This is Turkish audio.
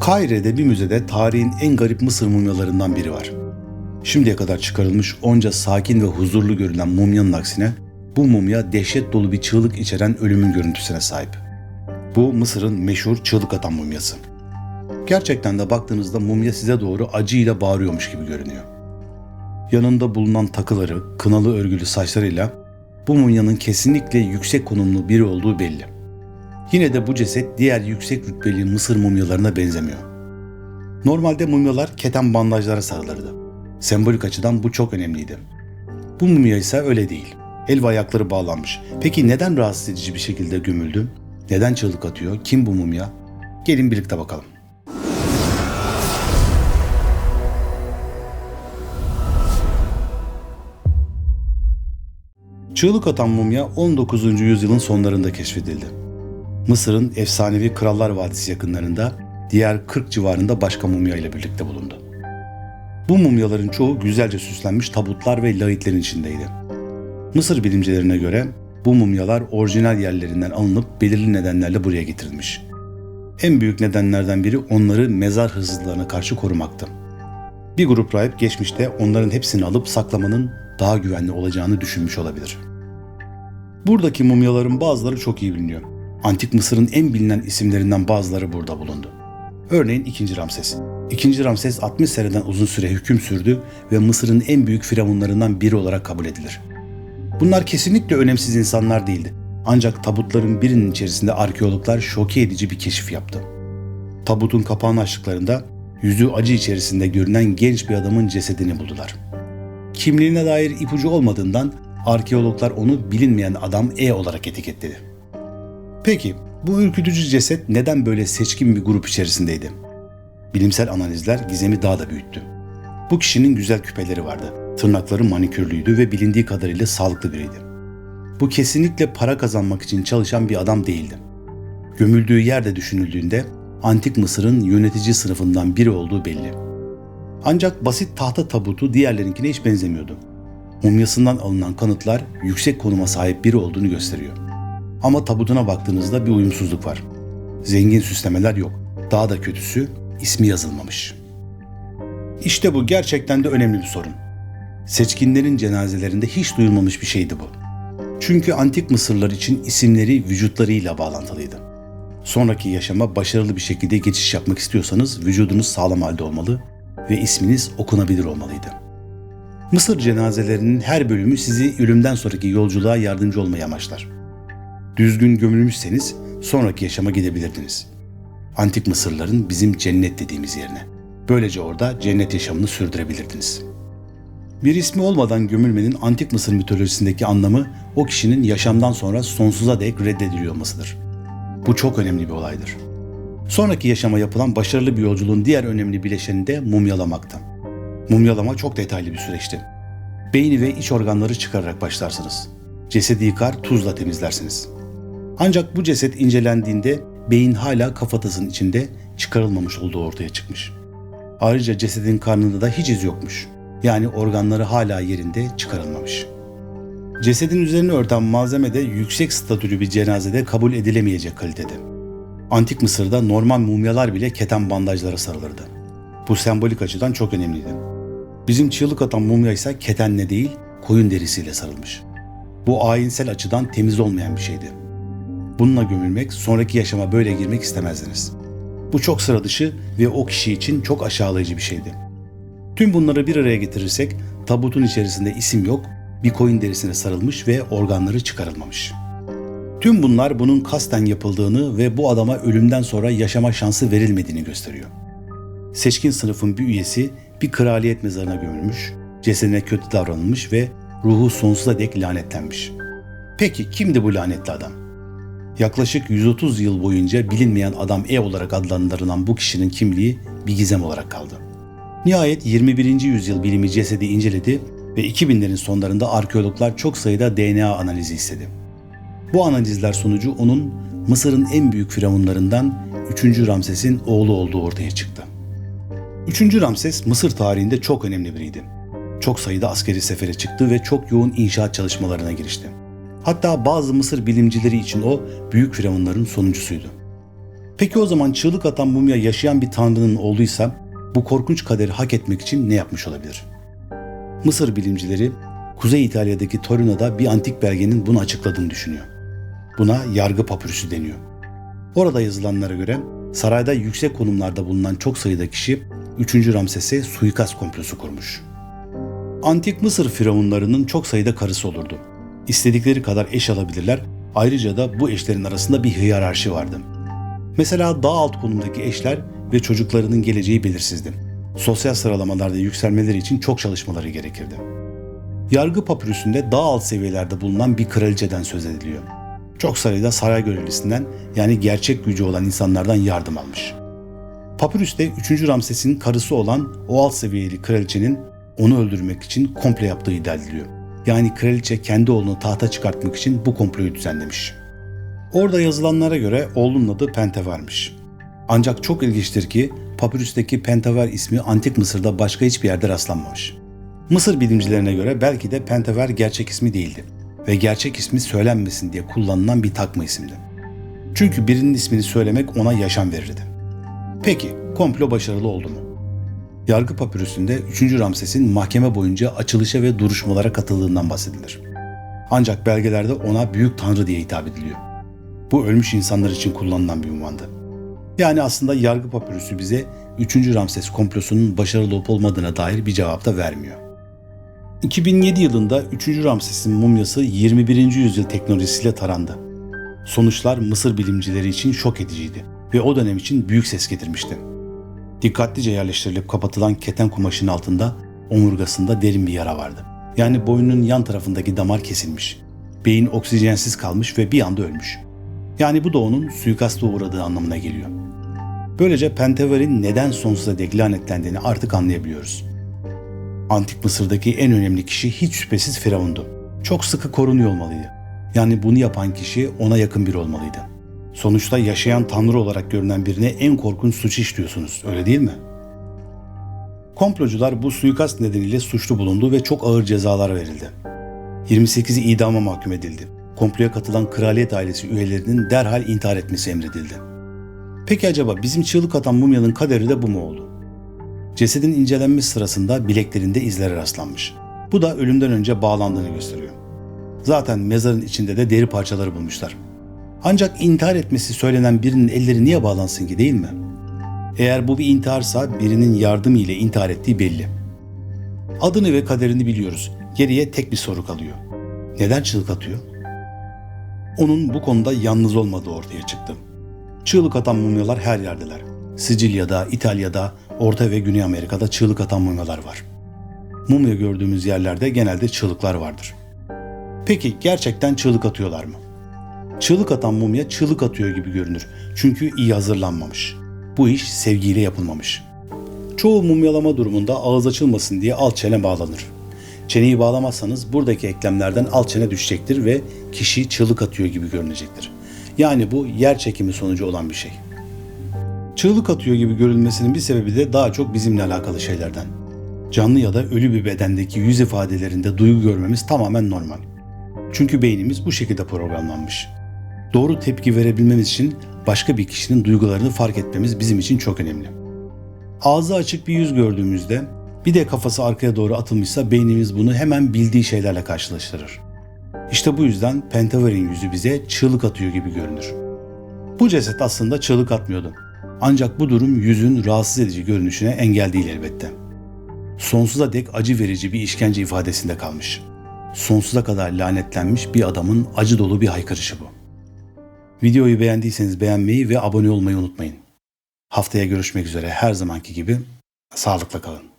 Kahire'de bir müzede tarihin en garip Mısır mumyalarından biri var. Şimdiye kadar çıkarılmış onca sakin ve huzurlu görünen mumyanın aksine bu mumya dehşet dolu bir çığlık içeren ölümün görüntüsüne sahip. Bu Mısır'ın meşhur çığlık atan mumyası. Gerçekten de baktığınızda mumya size doğru acıyla bağırıyormuş gibi görünüyor. Yanında bulunan takıları, kınalı örgülü saçlarıyla bu mumyanın kesinlikle yüksek konumlu biri olduğu belli. Yine de bu ceset diğer yüksek rütbeli Mısır mumyalarına benzemiyor. Normalde mumyalar keten bandajlara sarılırdı. Sembolik açıdan bu çok önemliydi. Bu mumya ise öyle değil. El ve ayakları bağlanmış. Peki neden rahatsız edici bir şekilde gömüldü? Neden çığlık atıyor? Kim bu mumya? Gelin birlikte bakalım. Çığlık atan mumya 19. yüzyılın sonlarında keşfedildi. Mısır'ın efsanevi Krallar Vadisi yakınlarında diğer 40 civarında başka mumya ile birlikte bulundu. Bu mumyaların çoğu güzelce süslenmiş tabutlar ve lahitlerin içindeydi. Mısır bilimcilerine göre bu mumyalar orijinal yerlerinden alınıp belirli nedenlerle buraya getirilmiş. En büyük nedenlerden biri onları mezar hırsızlarına karşı korumaktı. Bir grup rahip geçmişte onların hepsini alıp saklamanın daha güvenli olacağını düşünmüş olabilir. Buradaki mumyaların bazıları çok iyi biliniyor. Antik Mısır'ın en bilinen isimlerinden bazıları burada bulundu. Örneğin 2. Ramses. 2. Ramses 60 seneden uzun süre hüküm sürdü ve Mısır'ın en büyük firavunlarından biri olarak kabul edilir. Bunlar kesinlikle önemsiz insanlar değildi. Ancak tabutların birinin içerisinde arkeologlar şoke edici bir keşif yaptı. Tabutun kapağını açtıklarında yüzü acı içerisinde görünen genç bir adamın cesedini buldular. Kimliğine dair ipucu olmadığından arkeologlar onu bilinmeyen adam E olarak etiketledi. Peki bu ürkütücü ceset neden böyle seçkin bir grup içerisindeydi? Bilimsel analizler gizemi daha da büyüttü. Bu kişinin güzel küpeleri vardı. Tırnakları manikürlüydü ve bilindiği kadarıyla sağlıklı biriydi. Bu kesinlikle para kazanmak için çalışan bir adam değildi. Gömüldüğü yerde düşünüldüğünde Antik Mısır'ın yönetici sınıfından biri olduğu belli. Ancak basit tahta tabutu diğerlerinkine hiç benzemiyordu. Mumyasından alınan kanıtlar yüksek konuma sahip biri olduğunu gösteriyor. Ama tabutuna baktığınızda bir uyumsuzluk var. Zengin süslemeler yok. Daha da kötüsü ismi yazılmamış. İşte bu gerçekten de önemli bir sorun. Seçkinlerin cenazelerinde hiç duyulmamış bir şeydi bu. Çünkü antik Mısırlar için isimleri vücutlarıyla bağlantılıydı. Sonraki yaşama başarılı bir şekilde geçiş yapmak istiyorsanız vücudunuz sağlam halde olmalı ve isminiz okunabilir olmalıydı. Mısır cenazelerinin her bölümü sizi ölümden sonraki yolculuğa yardımcı olmayı amaçlar. Düzgün gömülmüşseniz sonraki yaşama gidebilirdiniz. Antik Mısırların bizim cennet dediğimiz yerine. Böylece orada cennet yaşamını sürdürebilirdiniz. Bir ismi olmadan gömülmenin antik Mısır mitolojisindeki anlamı o kişinin yaşamdan sonra sonsuza dek reddediliyor olmasıdır. Bu çok önemli bir olaydır. Sonraki yaşama yapılan başarılı bir yolculuğun diğer önemli bileşeni de mumyalamakta. Mumyalama çok detaylı bir süreçti. Beyni ve iç organları çıkararak başlarsınız. Cesedi yıkar, tuzla temizlersiniz. Ancak bu ceset incelendiğinde beyin hala kafatasının içinde çıkarılmamış olduğu ortaya çıkmış. Ayrıca cesedin karnında da hiç iz yokmuş. Yani organları hala yerinde çıkarılmamış. Cesedin üzerini örten malzeme de yüksek statülü bir cenazede kabul edilemeyecek kalitede. Antik Mısır'da normal mumyalar bile keten bandajlara sarılırdı. Bu sembolik açıdan çok önemliydi. Bizim çığlık atan mumya ise ketenle değil, koyun derisiyle sarılmış. Bu ayinsel açıdan temiz olmayan bir şeydi. Bununla gömülmek, sonraki yaşama böyle girmek istemezdiniz. Bu çok sıra dışı ve o kişi için çok aşağılayıcı bir şeydi. Tüm bunları bir araya getirirsek tabutun içerisinde isim yok, bir koyun derisine sarılmış ve organları çıkarılmamış. Tüm bunlar bunun kasten yapıldığını ve bu adama ölümden sonra yaşama şansı verilmediğini gösteriyor. Seçkin sınıfın bir üyesi bir kraliyet mezarına gömülmüş, cesedine kötü davranılmış ve ruhu sonsuza dek lanetlenmiş. Peki kimdi bu lanetli adam? Yaklaşık 130 yıl boyunca bilinmeyen adam E olarak adlandırılan bu kişinin kimliği bir gizem olarak kaldı. Nihayet 21. yüzyıl bilimi cesedi inceledi ve 2000'lerin sonlarında arkeologlar çok sayıda DNA analizi istedi. Bu analizler sonucu onun Mısır'ın en büyük firavunlarından 3. Ramses'in oğlu olduğu ortaya çıktı. 3. Ramses Mısır tarihinde çok önemli biriydi. Çok sayıda askeri sefere çıktı ve çok yoğun inşaat çalışmalarına girişti. Hatta bazı Mısır bilimcileri için o büyük firavunların sonuncusuydu. Peki o zaman çığlık atan mumya yaşayan bir tanrının oğluysa bu korkunç kaderi hak etmek için ne yapmış olabilir? Mısır bilimcileri Kuzey İtalya'daki Torino'da bir antik belgenin bunu açıkladığını düşünüyor. Buna yargı papürüsü deniyor. Orada yazılanlara göre sarayda yüksek konumlarda bulunan çok sayıda kişi 3. Ramses'e suikast komplosu kurmuş. Antik Mısır firavunlarının çok sayıda karısı olurdu. İstedikleri kadar eş alabilirler, ayrıca da bu eşlerin arasında bir hiyerarşi vardı. Mesela daha alt konumdaki eşler ve çocuklarının geleceği belirsizdi. Sosyal sıralamalarda yükselmeleri için çok çalışmaları gerekirdi. Yargı papürüsünde daha alt seviyelerde bulunan bir kraliçeden söz ediliyor. Çok sayıda saray görevlisinden yani gerçek gücü olan insanlardan yardım almış. Papürüste 3. Ramses'in karısı olan o alt seviyeli kraliçenin onu öldürmek için komple yaptığı iddia ediliyor. Yani kraliçe kendi oğlunu tahta çıkartmak için bu komployu düzenlemiş. Orada yazılanlara göre oğlunun adı Pentever'miş. Ancak çok ilginçtir ki papürüsteki Pentever ismi antik Mısır'da başka hiçbir yerde rastlanmamış. Mısır bilimcilerine göre belki de Pentever gerçek ismi değildi ve gerçek ismi söylenmesin diye kullanılan bir takma isimdi. Çünkü birinin ismini söylemek ona yaşam verirdi. Peki komplo başarılı oldu mu? Yargı papürüsünde 3. Ramses'in mahkeme boyunca açılışa ve duruşmalara katıldığından bahsedilir. Ancak belgelerde ona büyük tanrı diye hitap ediliyor. Bu ölmüş insanlar için kullanılan bir unvandı. Yani aslında yargı papürüsü bize 3. Ramses komplosunun başarılı olup olmadığına dair bir cevap da vermiyor. 2007 yılında 3. Ramses'in mumyası 21. yüzyıl teknolojisiyle tarandı. Sonuçlar Mısır bilimcileri için şok ediciydi ve o dönem için büyük ses getirmişti. Dikkatlice yerleştirilip kapatılan keten kumaşın altında omurgasında derin bir yara vardı. Yani boynunun yan tarafındaki damar kesilmiş. Beyin oksijensiz kalmış ve bir anda ölmüş. Yani bu da onun suikasta uğradığı anlamına geliyor. Böylece Pentever'in neden sonsuza dek lanetlendiğini artık anlayabiliyoruz. Antik Mısır'daki en önemli kişi hiç şüphesiz Firavundu. Çok sıkı korunuyor olmalıydı. Yani bunu yapan kişi ona yakın biri olmalıydı. Sonuçta yaşayan tanrı olarak görünen birine en korkunç suç işliyorsunuz, öyle değil mi? Komplocular bu suikast nedeniyle suçlu bulundu ve çok ağır cezalar verildi. 28'i idama mahkum edildi. Komploya katılan kraliyet ailesi üyelerinin derhal intihar etmesi emredildi. Peki acaba bizim çığlık atan mumyanın kaderi de bu mu oldu? Cesedin incelenmesi sırasında bileklerinde izlere rastlanmış. Bu da ölümden önce bağlandığını gösteriyor. Zaten mezarın içinde de deri parçaları bulmuşlar. Ancak intihar etmesi söylenen birinin elleri niye bağlansın ki değil mi? Eğer bu bir intiharsa birinin yardımı ile intihar ettiği belli. Adını ve kaderini biliyoruz. Geriye tek bir soru kalıyor. Neden çığlık atıyor? Onun bu konuda yalnız olmadığı ortaya çıktı. Çığlık atan mumyalar her yerdeler. Sicilya'da, İtalya'da, Orta ve Güney Amerika'da çığlık atan mumyalar var. Mumya gördüğümüz yerlerde genelde çığlıklar vardır. Peki gerçekten çığlık atıyorlar mı? Çığlık atan mumya çığlık atıyor gibi görünür. Çünkü iyi hazırlanmamış. Bu iş sevgiyle yapılmamış. Çoğu mumyalama durumunda ağız açılmasın diye alt çene bağlanır. Çeneyi bağlamazsanız buradaki eklemlerden alt çene düşecektir ve kişi çığlık atıyor gibi görünecektir. Yani bu yer çekimi sonucu olan bir şey. Çığlık atıyor gibi görülmesinin bir sebebi de daha çok bizimle alakalı şeylerden. Canlı ya da ölü bir bedendeki yüz ifadelerinde duygu görmemiz tamamen normal. Çünkü beynimiz bu şekilde programlanmış. Doğru tepki verebilmemiz için başka bir kişinin duygularını fark etmemiz bizim için çok önemli. Ağzı açık bir yüz gördüğümüzde bir de kafası arkaya doğru atılmışsa beynimiz bunu hemen bildiği şeylerle karşılaştırır. İşte bu yüzden Pentaver'in yüzü bize çığlık atıyor gibi görünür. Bu ceset aslında çığlık atmıyordu. Ancak bu durum yüzün rahatsız edici görünüşüne engel değil elbette. Sonsuza dek acı verici bir işkence ifadesinde kalmış. Sonsuza kadar lanetlenmiş bir adamın acı dolu bir haykırışı bu. Videoyu beğendiyseniz beğenmeyi ve abone olmayı unutmayın. Haftaya görüşmek üzere her zamanki gibi sağlıkla kalın.